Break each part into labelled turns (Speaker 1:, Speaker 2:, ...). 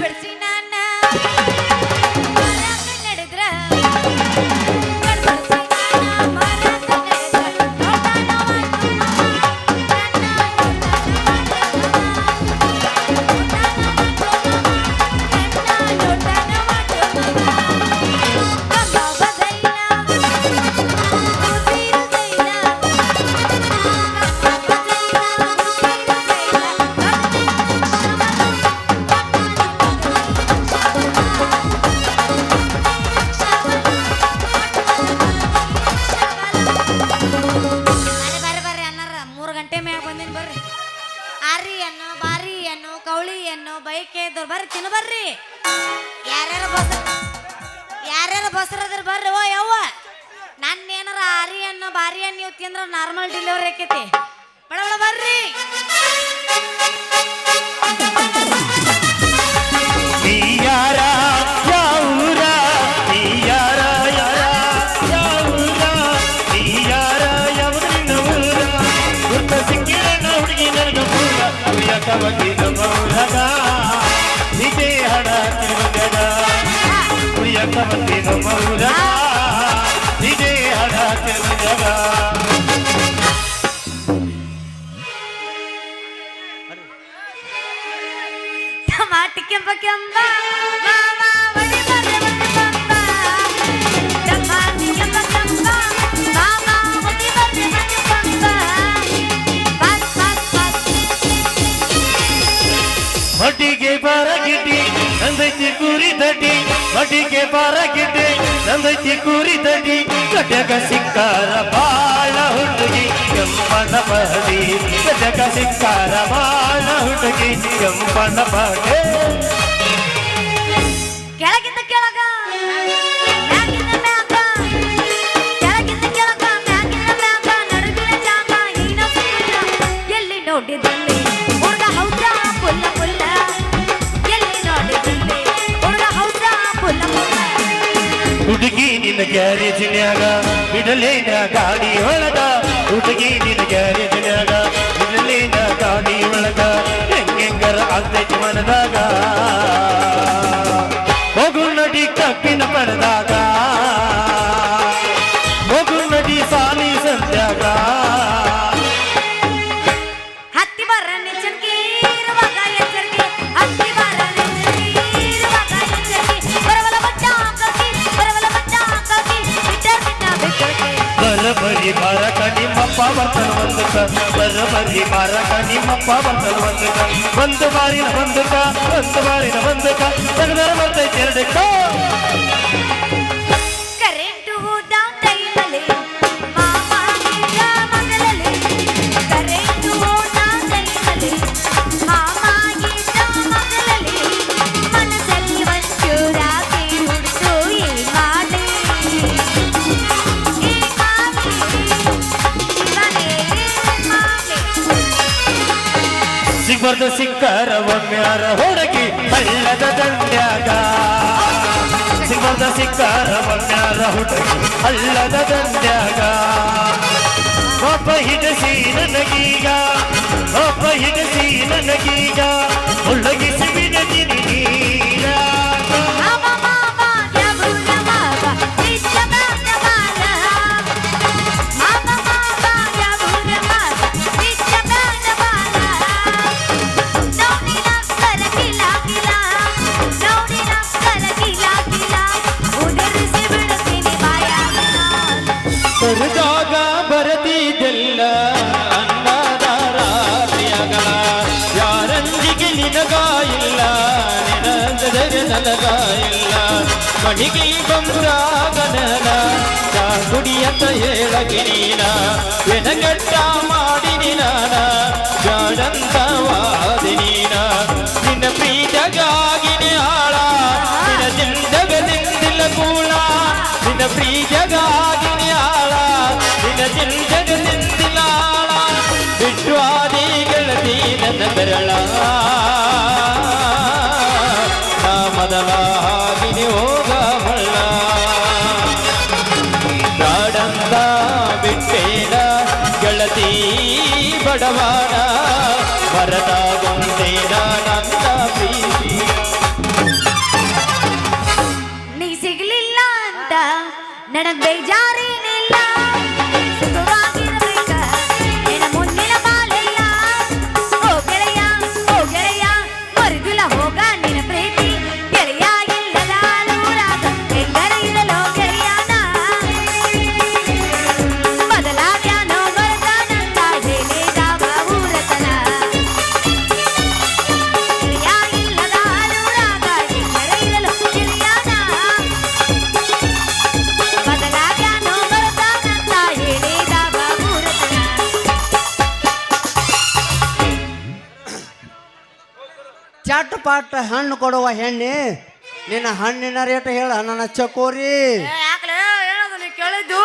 Speaker 1: ಬಿಡಿಸಿ ನಾನ ಅನ್ನು ಬಾರಿ ಬೈಕೆ ಕೌಳಿ ಅನ್ನು ಬೈಕ್ ಬರ್ರಿ, ತಿನ್ನು ಬರ್ರಿ. ಯಾರ್ಯಾರು ಬಸ್ ಯಾರ್ಯಾರ ಬಸ್ರದ್ರ ಬರ್ರಿ, ಓ ಯವ್ವ. ನನ್ನ ಏನಾರ ಆರಿ ಬಾರಿಯನ್ನು ಬಾರಿ ಅನ್ನು ನೀವು ತಿಂದ್ರ ನಾರ್ಮಲ್ ಡೆಲಿವರಿ ಆಕೈತಿ. ಬಡ ಬಡ, ಬರ್ರಿ.
Speaker 2: ನೀಯಾರ ಉಳಿಯಕ ಬಂದಿ ನಮ್ಮ ಊರಗ ಇದೇ ಹಣ ತಿರುಗದ ಉಳಿಯಕ ಬಂದಿ ನಮ್ಮ ದಡ್ಡಿ ಮಡಿಗೆ ಬಾರ ಕುರಿತದಿ ನಂದೈತಿ ಕೂರಿ ದಡ್ಡಿ ಗಡ್ಡಗ ಸಿಕ್ಕಾರ ಬಾಳ ಹುಡುಗಿ. ಕೆಂಪನ ಬಹಡಿ ಗಡಗ ಸಿಕ್ಕಾರ ಬಾಳ ಹುಡುಗಿ. ಕೆಂಪನ ಬಹಡಿ ಗ್ಯಾರೇಜಿನ್ಯಾಗ ಬಿಡಲೇನ ಗಾಡಿ ಒಳಗ? ಹುಡುಗಿ ನಿನ್ನ ಗ್ಯಾರೇಜಿನ್ಯಾಗ ಬಿಡಲೇನ ಗಾಡಿ ಒಳಗ? ಹೆಂಗೆಂಗರ ಆಗ್ತೈತಿ ಮನದಾಗ? ಬರಬರಿ ಮಾರಕ ನಿಮ್ಮಪ್ಪ ಬಂದಲು ಬಂದಕ ಒಂದು ಬಾರಿನ ಬಂದಕ ಒಂದು ಬಾರಿನ ಬಂದಕ ತೆಗೆದರ ಬರ್ತೈತೆ ಎರಡಕ್ಕ ಸಿಗ್ಬಾರ್ದು ಸಿಕ್ಕರ ಒಮ್ಮ್ಯಾರ ಹುಡುಗಿ ಹಳ್ಳದ ದಂಡ್ಯಾಗ. ಸಿಗ್ಬಾರ್ದು ಸಿಕ್ಕರ ಒಮ್ಮ್ಯಾರ ಹುಡುಗಿ ಹಳ್ಳದ ದಂಡ್ಯಾಗ. ಒಬ್ಬ ಹಿಡಿಸಿ ನನಗೀಗ, ಒಬ್ಬ ಹಿಡಿಸಿ ನನಗೀಗ ಬಿಡದಿನಿ
Speaker 3: ಆಳ ನಿನ್ನ ಜಿಂದಗದಿಂದಿಲ್ಲ ಆಳ ಬಿಟ್ಟು ಆದಿ நடந்தை ஜாரி நில்லா
Speaker 4: ಚಟ್ ಪಾಟ್ ಹಣ್ಣು ಕೊಡುವ ಹೆಣ್ಣೆ ನಿನ್ನ ಹಣ್ಣಿನ ರೇಟ್ ಹೇಳ ನನ್ನ ಚಕೋರಿ.
Speaker 1: ಕೇಳಿದ್ದು?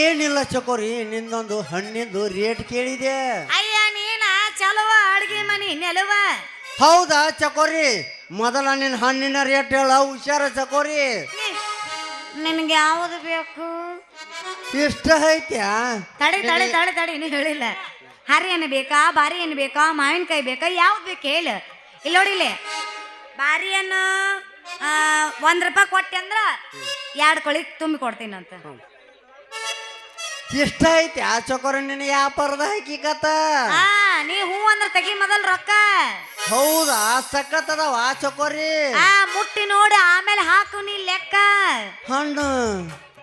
Speaker 4: ಏನಿಲ್ಲ ಚಕೋರಿ ನಿಂದೊಂದು ಹಣ್ಣಿಂದು ರೇಟ್ ಕೇಳಿದೆ.
Speaker 1: ಅಯ್ಯ ನೀನ ಚಲುವ ಅಡ್ಗೆ ಮನಿ ನೆಲುವ.
Speaker 4: ಹೌದಾ ಚಕೋರಿ? ಮೊದಲ ನಿನ್ನ ಹಣ್ಣಿನ ರೇಟ್ ಹೇಳ ಹುಷಾರ ಚಕೋರಿ.
Speaker 1: ನಿನಗೆ ಯಾವುದು ಬೇಕು?
Speaker 4: ಇಷ್ಟ ಐತ್ಯಾ
Speaker 1: ತಡಿ ತಡಿ ತಡಿ ತಡಿ ಇನ್ನು ಹೇಳಿಲ್ಲ. ಹರಿ ಏನು ಬೇಕಾ ಬಾರಿ ಏನು ಬೇಕಾ ಮಾವಿನಕಾಯಿ ಬೇಕಾ ಯಾವ್ದು ಬೇಕು ಹೇಳು. ಇಲ್ಲಿ ನೋಡಿಲಿ ಬಾರಿ ಹಣ್ಣು ಆ, ಒಂದ್ ರೂಪಾಯಿ ಕೊಟ್ಟೆ ಅಂದ್ರ ಎರಡು ಕೊಳಿ ತುಂಬಿ ಕೊಡ್ತೀನಂತ.
Speaker 4: ಇಷ್ಟ ಐತಿ. ಆ ಚಕೋರಿ ನಿನ್ನ ವ್ಯಾಪಾರದ ಹಕ್ಕಿಕತ್ತ
Speaker 1: ಆ ನೀ ಹೂ ಅಂದ್ರ ತೆಗಿ ಮೊದಲ್ ರೊಕ್ಕ.
Speaker 4: ಹೌದಾ? ಸಖತ್ ಅದಾವ ಆ ಚಕೋರಿ
Speaker 1: ಆ ಮುಟ್ಟಿ ನೋಡಿ ಆಮೇಲೆ ಹಾಕು ನೀ ಲೆಕ್ಕ.
Speaker 4: ಹಣ್ಣು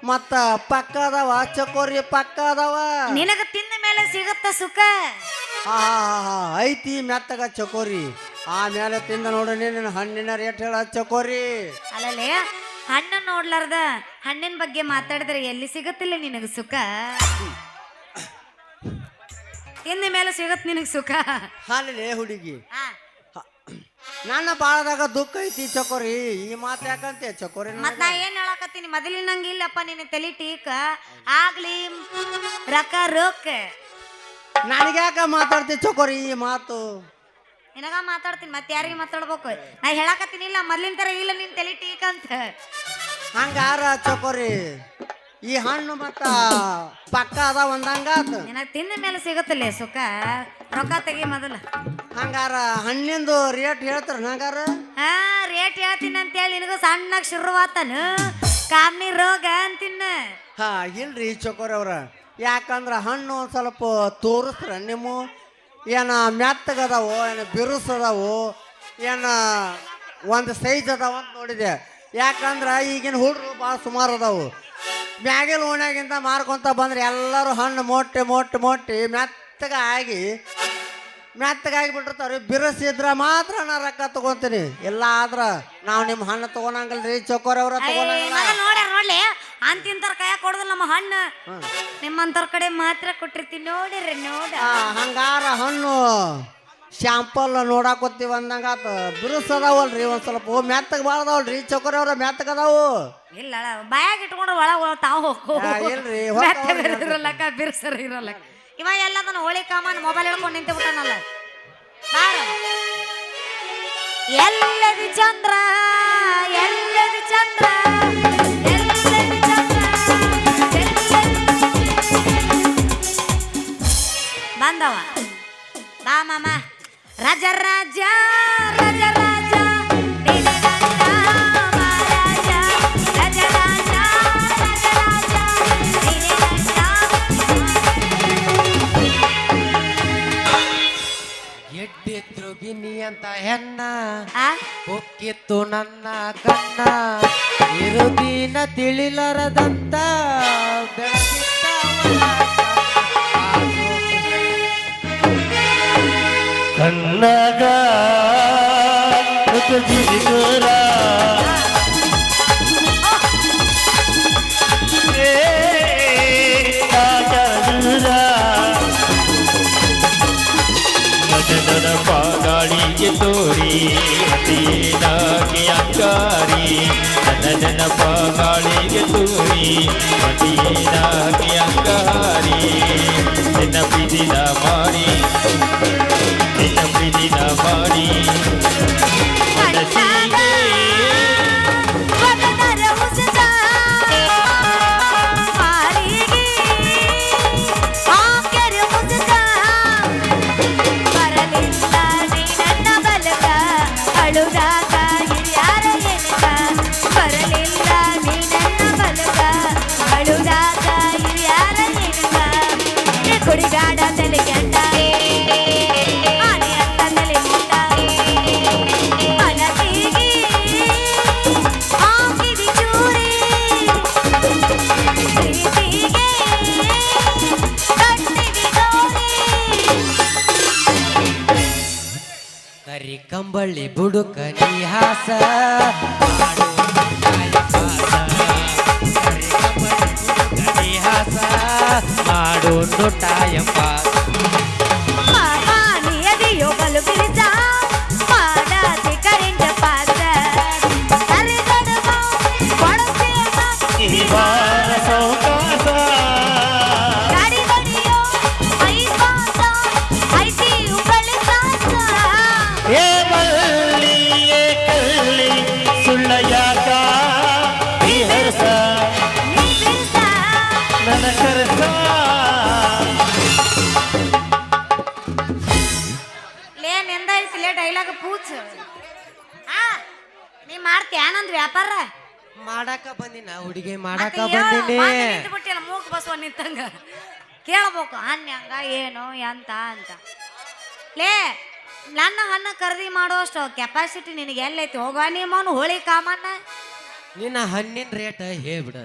Speaker 4: ಮತ್ತ ಪಕ್ಕ ಅದಾವ ಚಕೋರಿ ಪಕ್ಕ ಅದಾವ.
Speaker 1: ನಿನಗ ತಿಂದ ಮೇಲೆ ಸಿಗುತ್ತ ಸುಖ.
Speaker 4: ಆ, ಐತಿ ಮೆತ್ತಗ ಚಕೋರಿ ಆಮೇಲೆ ತಿಂದ ನೋಡು ನಿನ್ನ ಹಣ್ಣಿನ ರೇಟ್ ಹೇಳ ಚಕೋರಿ
Speaker 1: ಅಲ್ಲೇ ಹಣ್ಣು ನೋಡ್ಲಾರ್ದ ಹಣ್ಣಿನ ಬಗ್ಗೆ ಮಾತಾಡಿದ್ರೆ ಎಲ್ಲಿ ಸಿಗತ್ತಿಲ್ಲ ನಿನಗ ಸುಖ? ಇನ್ನ ಮೇಲೆ ಸಿಗತ್ ನಿನಗ ಸುಖ?
Speaker 4: ಹಾಲೇ ಹುಡುಗಿ.
Speaker 1: ಆ,
Speaker 4: ನನ್ನ ಬಾಳದಾಗ ದುಃಖ ಐತಿ ಚಕೋರಿ ಈ ಮಾತು ಯಾಕಂತೆ ಚಕೋರಿ
Speaker 1: ಮತ್ ನಾ ಏನ್ ಹೇಳಕತ್ತೀನಿ? ಮೊದಲಿನಂಗ ಇಲ್ಲಪ್ಪ ನಿನ್ನ ತಲಿ ಟೀಕ. ಆಗ್ಲಿ ರೊಕ್ಕ ರೊಕ್ಕ
Speaker 4: ನನಗ್ಯಾಕ ಮಾತಾಡ್ತಿ ಚಕೋರಿ ಈ ಮಾತು?
Speaker 1: ನಿನಗ ಮಾತಾಡ್ತೀನಿ ಮತ್ತೆ ಯಾರಿಗೆ ಮಾತಾಡ್ಬೇಕು? ನಾ ಹೇಳಕತ್ತೀನಿ ಇಲ್ಲ ಮೊದ್ಲಿನ ತರ ಇಲ್ಲ ನಿನ್ ತಲೆ ಟೀಕ್ ಅಂತ.
Speaker 4: ಹಂಗಾರ ಚಕೋರಿ ಈ ಹಣ್ಣು ಮತ್ತ ಪಕ್ಕ ಅದ ಒಂದಂಗ
Speaker 1: ನಿನಗ್ ತಿಂದ ಮೇಲೆ ಸಿಗುತ್ತಲ್ಲ ಸುಖ? ರೊಕ್ಕ ತೆಗಿ ಮೊದಲ.
Speaker 4: ಹಂಗಾರ ಹಣ್ಣಿಂದು ರೇಟ್ ಹೇಳ್ತಾರ ಹಂಗಾರ?
Speaker 1: ಹಾ ರೇಟ್ ಹೇಳ್ತೀನಿ ಅಂತೇಳಿ ನಿನಗೂ ಸಣ್ಣಗೆ ಶುರುವಾತನ. ಕಾಮಿ ರೋಗ ಅಂತಿನ್ನ.
Speaker 4: ಹಾ ಇಲ್ರಿ ಚಕೋರಿ ಅವ್ರ. ಯಾಕಂದ್ರ ಹಣ್ಣು ಒಂದ್ ಸ್ವಲ್ಪ ತೋರಿಸ್ರ ನಿಮ್ಮ ಏನ ಮೆತ್ತಗದಾವು, ಏನ ಬಿರುಸದಾವು, ಏನ ಒಂದು ಸೈಜ್ ಅದಾವ ಅಂತ ನೋಡಿದೆ. ಯಾಕಂದ್ರೆ ಈಗಿನ ಹುಡ್ರು ಭಾಳ ಸುಮಾರು ಅದಾವು. ಮ್ಯಾಗಿಲ್ ಓಣ್ಯಾಗಿಂದ ಮಾರ್ಕೊತ ಬಂದ್ರೆ ಎಲ್ಲರೂ ಹಣ್ಣು ಮೊಟ್ಟೆ ಮೊಟ್ಟೆ ಮೊಟ್ಟೆ ಮೆತ್ತಗ ಆಗಿ ಮೆತ್ತಗಾಗಿ ರೀ ಬಿರುಸಿದ್ರ ಮಾತ್ರ ನಾ ರೊಕ್ಕ ತಗೊಂತೀನಿ ಇಲ್ಲ ಆದ್ರ ನಾವು ನಿಮ್ಮ ಹಣ್ಣು ತಗೊಳಂಗಿಲ್ರಿ ಚಕೋರಿ ಅವ್ರ ತಗೊಳಂಗಿಲ್ಲ.
Speaker 1: ನೋಡ್ಯಾರ ನೋಡ್ಲಿ. ಅಂತಿಂತರ ಕೈಯ ಕೊಡುದಿಲ್ಲ ನಮ್ಮ ಹಣ್ಣು. ನಿಮ್ಮಂತರ ಕಡೆ ಮಾತ್ರ ಕೊಟ್ಟಿರ್ತೀನಿ ನೋಡಿರಿ ನೋಡ.
Speaker 4: ಆ, ಹಂಗಾರ ಹಣ್ಣು ಶಾಂಪಲ್ ನೋಡಾಕೋತೀವಿ ಅಂದಂಗಾತ ಬಿರುಸ್ ಅದಾವಲ್ರಿ ಒಂದ್ ಸ್ವಲ್ಪ ಮೆತ್ತಗೆ ಅದಾವಲ್ರಿ ಚಕೋರಿ ಅವ್ರ ಮೆತ್ತಗ್ ಅದಾವು.
Speaker 1: ಇಲ್ಲ ಬಾಯಾಗ ಇಟ್ಕೊಂಡು ಒಳಗೆ ತಾವು ಹೋಗು.
Speaker 4: ಆ, ಇಲ್ರಿ, ಹೊಕ್ಕ
Speaker 1: ಮೆತ್ತಗ ಇರಲ್ಲಕ್ಕ ಬಿರ್ಸರ್ ಇವ ಎಲ್ಲದನ್ನ ಹೋಳಿ ಕಾಮನ್ ಮೊಬೈಲ್ ಹಿಡ್ಕೊಂಡು ನಿಂತು ಬಿಟ್ಟಾನಲ್ಲ ಎಲ್ಲದಿ ಚಂದ್ರ ಎಲ್ಲದಿ ಚಂದ್ರ. ಬಂದವ. ಬಾ ಮಾಮ. ರಾಜ ರಾಜ ರಾಜ ರಾಜ.
Speaker 5: ಹೆಣ್ಣ ಉಕ್ಕಿತ್ತು ನನ್ನ ಕಣ್ಣ ಇರುದಿನ ತಿಳಿಲರದಂತ
Speaker 2: ಕಣ್ಣಗ
Speaker 3: ಮದನನ ಪಾಗಾಳಿಗೆ ತೋರಿ ಮತೀನಾಗಿ ಅಂಗಾರಿ ನನ್ನ ಪಾಗಾಳಿಗೆ ತೋರಿ ಮತೀನಾಗಿ ಅಂಗಾರಿ ನಿನ್ನ ಪ್ರೀತಿನ ಮಾಡಿ ನಿನ್ನ ಪ್ರೀತಿನ ಮಾಡಿ.
Speaker 1: ಕಣ್ಣಾಗ ಬಸವ ನಿಂತಂಗ ಕೇಳ್ಬೇಕು ಹಣ್ಣು ಹೆಂಗ ಏನು ಎಂತ ಅಂತ. ಲೇ ನನ್ನ ಹಣ್ಣು ಖರೀದಿ ಮಾಡುವಷ್ಟು ಕೆಪಾಸಿಟಿ ನಿನಗೆ ಎಲ್ಲೈತಿ? ಹೋಗ ನಿಮ್ಮವನು ಹೋಳಿ ಕಾಮಣ್ಣ.
Speaker 5: ನಿನ್ನ ಹಣ್ಣಿನ ರೇಟ್ ಹೇಳ್ಬಿಡ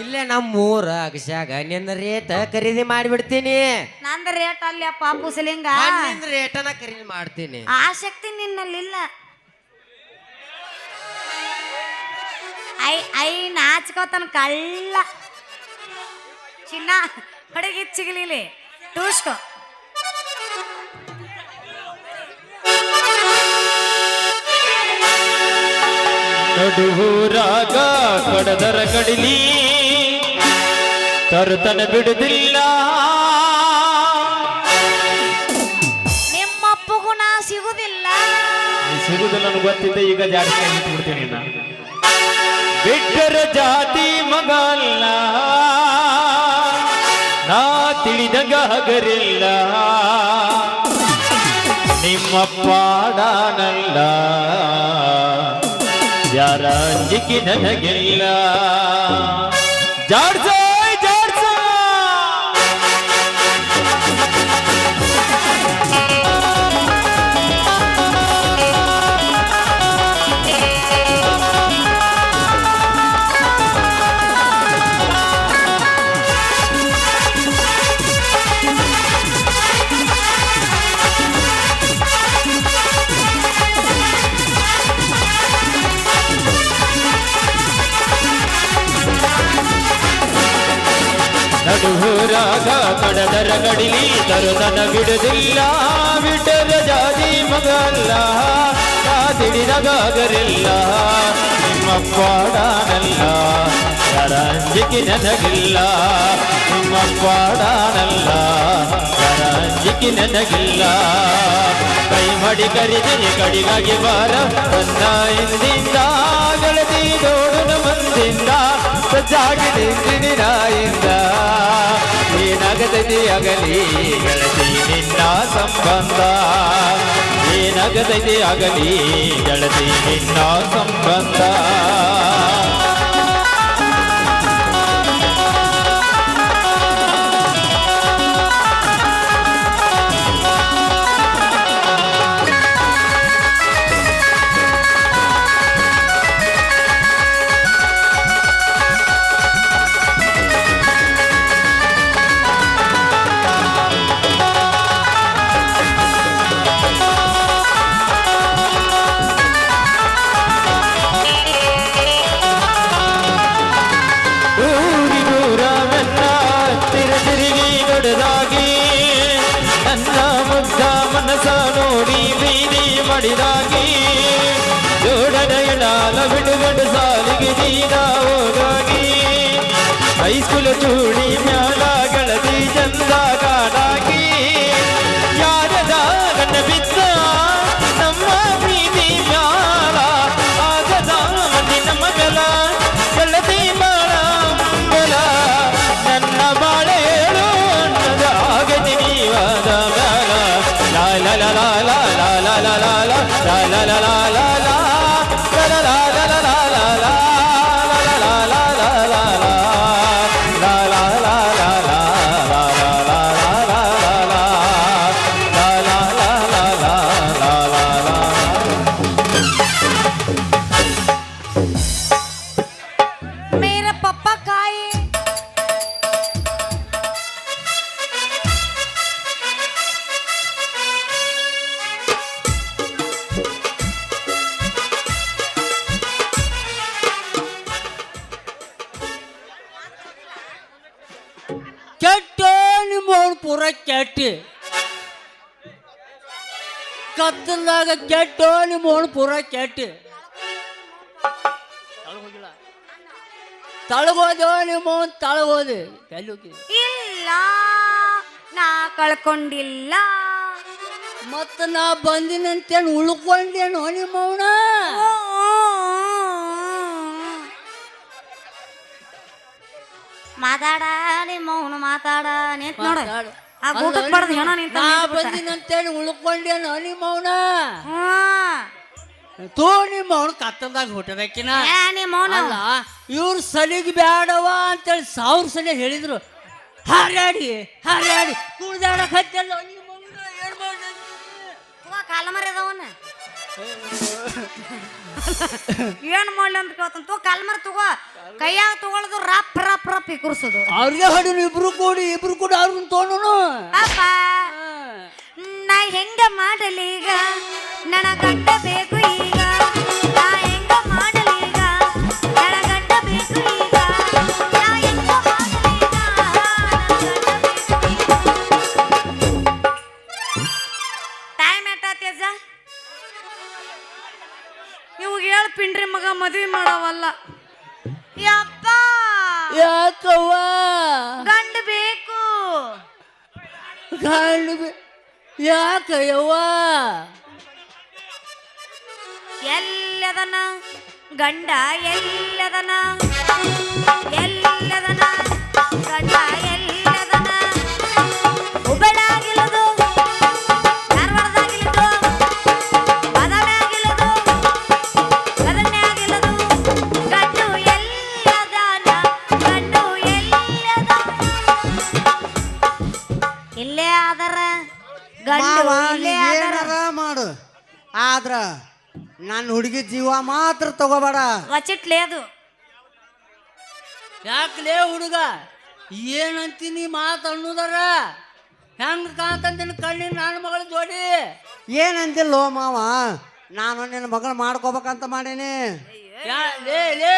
Speaker 5: ಇಲ್ಲೇ ನಮ್ಮ ಊರ ಅಗಸ್ಯಾಗ ನಿನ್ನ ರೇಟ್ ಖರೀದಿ ಮಾಡಿಬಿಡ್ತೀನಿ.
Speaker 1: ನಂದ ರೇಟ್ ಅಲ್ಲಿ ಪಾಪು ಸಿಲಿಂಗ
Speaker 5: ಹಣ್ಣಿನ ರೇಟನ ಖರೀದಿ ಮಾಡ್ತೀನಿ.
Speaker 1: ಆ ಶಕ್ತಿ ನಿನ್ನಲ್ಲಿಲ್ಲ. ಐ ಐ ನಾಚ್ಕೋತನ ಕಳ್ಳ. ಚಿನ್ನ ಹಡಗಿ ಚಿಗಲಿಲಿ. ಟೂಸ್ಕೋ.
Speaker 3: ನಡುವೂರಾಗ ಕಡದರ ಕಡಿಲಿ ತರುತನ ಬಿಡುದಿಲ್ಲ.
Speaker 1: ನಿಮ್ಮಪ್ಪಗೂ ನಾ ಸಿಗುದಿಲ್ಲ.
Speaker 3: ಸಿಗುದು ನನಗೆ ಗೊತ್ತಿದ್ದೆ ಈಗ ಜಾಸ್ತಿ ಬಿಡ್ತೀನಿ ಬಿಟ್ಟರ ಜಾತಿ ಮಗ ಅಲ್ಲ ನಾ ತಿಳಿದಂಗ ಹಗರಿಲ್ಲ ನಿಮ್ಮ ಪಾಡಾನಲ್ಲ. ಯಾರ ಅಂಜಿಕೆ ನನಗಿಲ್ಲ. ಜಾಡ್ಸ ತನ್ನ ನಡಿಲಿ ತರುತನ ಬಿಡುದಿಲ್ಲ ಬಿಟ್ಟದ ಜಾತಿ ಮಗಲ್ಲ ಕಾದಿಡಿದ ಗಾಗರಿಲ್ಲ ನಿಮ್ಮಪ್ಪ ಡಾನಲ್ಲ ಯಾರ ಅಂಜಿಕೆ ನನಗಿಲ್ಲ. ನಿಮ್ಮ ಪಾಡಾನಲ್ಲ, ಯಾರ ಕೈ ಮಡಿ ಕರಿದಿನಿ ಕಡಿಗಾಗಿ ಬಾರ, ನನ್ನ ಹಿಂದಿಂದ ಗೆಳತಿ ನೋಡು ಮಂದಿಂದ ಸಜ್ಜಾಗಿ ನಾಯಿಂದ ಏನಾಗತೈತಿ ಆಗಲಿ ಗೆಳತಿ ನಿನ್ನ ಸಂಬಂಧ. ಏನಾಗತೈತಿ ಅಗಲಿ ಗೆಳತಿ ನಿನ್ನ ಸಂಬಂಧ. ಜೋಡಣೆಯಲಾಲ ಬಿಡುಗಡೆ ಸಾಲಿಗೆ ನೀನ ಹೋಗಾಗಿ ಹೈಸ್ಕೂಲ ಚೂಡಿ ಮ್ಯಾಲ ಗಳದಿ ಚಂದ ಕಾಡಾಗಿ ಯಾರದ ಗಣ್ಣ ಬಿದ್ದ, ನಮ್ಮ ಪ್ರೀತಿ ಮ್ಯಾಲ
Speaker 6: ಕತ್ತಲಾಗ ಕೆಟ್ಟ ನಿಮ್ಮ ಪೂರ ಕೆಟ್ಟಿ. ತಳಗೋದೋ ನಿಮ್ಮ ತಳಗೋದು. ಎಲ್ಲಿ ಹೋಗಿ
Speaker 1: ಇಲ್ಲ ನಾ ಕಳ್ಕೊಂಡಿಲ್ಲ.
Speaker 6: ಮತ್ತ ನಾ ಬಂದಿನಂತೇನು ಉಳ್ಕೊಂಡೇನು ನಿಮ್ಮವನ
Speaker 1: ಮಾತಾಡ ನಿಮ್ಮ ಅವನು ಮಾತಾಡ ನಿಂತ್ ನೋಡ. ಆ ಊಟಕ್ಕೆ ಬಡ್ದು ಹೆಣ ನಿಂತ
Speaker 6: ನಾ ಬಂದಿನಂತೇಳಿ ಉಳ್ಕೊಂಡೇನು ನಿಮ್ಮ ಅವನ ತೋ ನಿಮ್ಮ ಅವನು ಕತ್ತಲ್ದಾಗ ಹುಟ್ಟದಕ್ಕಿನ
Speaker 1: ಏ ನೀ ಮೌನ
Speaker 6: ಅಲ್ಲ ಇವ್ರ ಸಲಿಗೆ ಬ್ಯಾಡವ ಅಂತೇಳಿ ಸಾವಿರ ಸಲ ಹೇಳಿದ್ರು. ಹಾರಾಡಿ ಹಾರಾಡಿ. ಕುಡ್ದಾಡಕ್ ಹತ್ತಲ್ಲ ನಿಮ್ಮ ಏನ್?
Speaker 1: ಕಾಲ ಮರ್ಯಾದವನ್ನ ಏನ್ ಮಾಡ್ಲಿ ಅಂತ ಕೇಳ್ತಂತ ತೋ ತಗೋ. ಕೈಯಾಗ ತಗೊಳದು ರಪ್ ರಪ್ ರಪ್ ಇಕುರ್ಸೋದು
Speaker 6: ಅವ್ರಿಗೆ ಹೊಡಿ ಇಬ್ರು ಕೂಡಿ ಇಬ್ರು ಕೂಡಿ ಅವ್ರನ್ನ ತೊಗೊಂಡು
Speaker 1: ಅಪ್ಪ ನಾ ಹೆಂಗ ಮಾಡಲಿ ಈಗ? ಕಟ್ಟಬೇಕು ಬೇಕು ಈಗ. ಪಿಂಡ್ರಿ ಮಗ ಮದ್ವಿ ಮಾಡವಲ್ಲ. ಯಪ್ಪ!
Speaker 6: ಯಾಕವ್ವ?
Speaker 1: ಗಂಡ ಬೇಕು.
Speaker 6: ಗಂಡು ಯಾಕ ಯವ್ವ
Speaker 1: ಎಲ್ಲದನ ಗಂಡ ಎಲ್ಲದನ ಎಲ್ಲದನ ಗಂಡ ಗಂಡು ಇಲ್ಲೇ
Speaker 4: ಏನಾರ ಮಾಡು. ಆದ್ರ ನನ್ನ ಹುಡುಗಿ ಜೀವ ಮಾತ್ರ ತಗೋಬೇಡ.
Speaker 1: ವಚಿಟ್ಲೇ ಅದು.
Speaker 6: ಯಾಕಲೇ ಹುಡುಗ? ಏನಂತೀನಿ ಮಾತು ಅನ್ನೋದಾರ? ಹೆಂಗ್ ಕಾಂತಂದಿನ ಕಣ್ಣಿನ ನನ್ನ ಮಗಳ ಜೋಡಿ?
Speaker 4: ಏನಂತಿಲ್ಲೋ ಮಾವ ನಾನು ನಿನ್ನ ಮಗಳು ಮಾಡ್ಕೋಬೇಕಂತ ಮಾಡೇನಿ.
Speaker 6: ಯಾ ಲೇ ಲೇ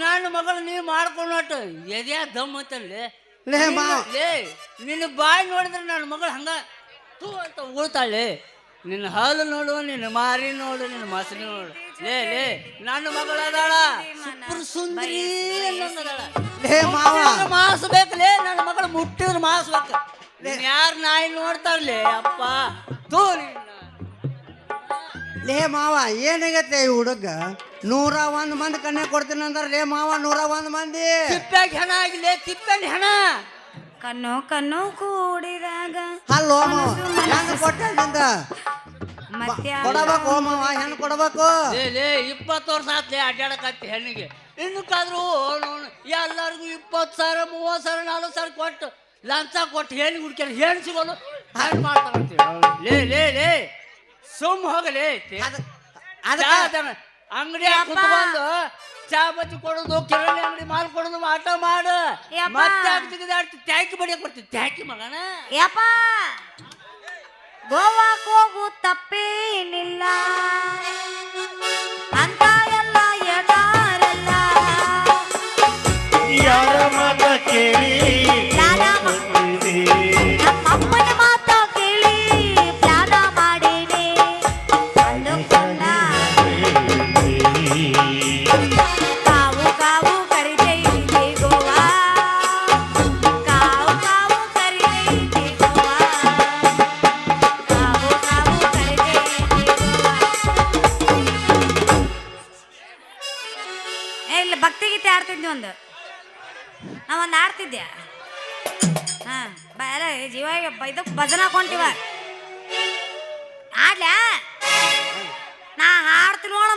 Speaker 6: ನನ್ನ ಮಗಳು ನೀ ಮಾಡ್ಕೊಂಡಟ್ಟು ಎದ್ಯಾ ದಮ್ ಅಂತಲ್ಲೇ
Speaker 4: ಲೇ ಮಾವ.
Speaker 6: ಲೇ ನಿನ್ನ ಬಾಯಿ ನೋಡಿದ್ರೆ ನನ್ನ ಮಗಳು ಹಂಗ ತೂ ಅಂತ ಉಗುಳ್ತಾಳೆ. ನಿನ್ನ ಹಾಲು ನೋಡು ನಿನ್ನ ಮಾರಿ ನೋಡು ನಿನ್ನ ಮಸರಿ ನೋಡು. ಲೇ ಲೇ ನನ್ನ ಮಗಳು ಅದಾಳ. ಸುಪ್ರ ಸುಂದರಿ
Speaker 4: ಲೇ ಮಾವ.
Speaker 6: ಮಾಸ ಬೇಕಲೇ ನನ್ನ ಮಗಳು ಮುಟ್ಟಿದ್ರೆ ಮಾಸ ಬೇಕು. ಯಾರ ಯಾರು ನಾಯಿ ನೋಡ್ತಾರಲೇ ಅಪ್ಪ. ತೂ ನಿನ್ನ.
Speaker 4: ಲೇ ಮಾವ ಏನಾಗತ್ತೆ ಈ ಹುಡುಗ? ನೂರ ಒಂದ್ ಮಂದಿ ಕಣ್ಣೆ ಕೊಡ್ತೀನಿ ಅಂದ್ರೆ ಲೇ ಮಾವ ನೂರ ಒಂದು ಮಂದಿ.
Speaker 6: ತಿಪ್ಪ್ಯಾಗ ಹೆಣ ಆಗಿಲ್ಲ ತಿಪ್ಪೆನ್ ಹೆಣ.
Speaker 1: ಕಣ್ಣು ಕಣ್ಣು ಕೂಡಿದಾಗ
Speaker 4: ಅಲ್ಲೋ ಮಾವ ಹೆಂಗ್ ಕೊಟ್ಟೆ ನಿಂದ
Speaker 1: ಮತ್ತೆ
Speaker 4: ಕೊಡಬೇಕು ಮಾವ ಕೊಡಬೇಕು?
Speaker 6: ಲೇ ಲೇ ಇಪ್ಪತ್ತು ವರ್ಷ ಆತ್ಲೇ ಅಡ್ಡಾಡಕತ್ತಿ ಹೆಣ್ಣಿಗೆ. ಇನ್ನಕ್ಕಾದ್ರೂ ಎಲ್ಲರಿಗೂ ಇಪ್ಪತ್ತು ಸಾವಿರ ಮೂವತ್ತು ಸಾವಿರ ನಾಲ್ಕು ಸಾವಿರ ಕೊಟ್ಟು ಲಂಚ ಕೊಟ್ಟು ಹೆಣ್ಣು ಹುಡ್ಕ್ಯಾರ ಹೆಣ್ಣು ಸಿಗೋದು ಹಾಗೆ ಮಾಡ್ತಾರಂತೆ ಲೇ ಲೇ ಲೇ ಸುಮ್ ಹೋಗಲೇ
Speaker 4: ಅದ- ಅದಕ್ಕ
Speaker 6: ಅಂಗಡಿ ಕುತ್ಕೊಂಡು ಚಾ ಬಜ್ಜಿ ಕೊಡೋದು ಕಿರಾಣಿ ಅಂಗಡಿ ಮಾಲ್ ಕೊಡೋದು ಆಟ ಮಾಡು.
Speaker 1: ಯಪ್ಪ.
Speaker 6: ಮತ್ತೆ ತೆಗೆದಾಡ್ತಿ ತ್ಯಾಕಿ ಬಡಿಯಕ್ ಬರ್ತಿ. ತ್ಯಾಕಿ ಮಗನ.
Speaker 1: ಯಪ್ಪ ಗೋವಾ ಹೋಗು ತಪ್ಪೇನಿಲ್ಲ. ಅಂತ ಆಡ್ತಿದ್ದೆ ಹಾ ಬರ ಜೀವ ಇದಕ್ಕೆ ಭಜನ ಹಾಕೊಂತಿವ ಆಡ್ಲ್ಯಾ ನಾ ಹಾಡ್ತೀನಿ ನೋಡು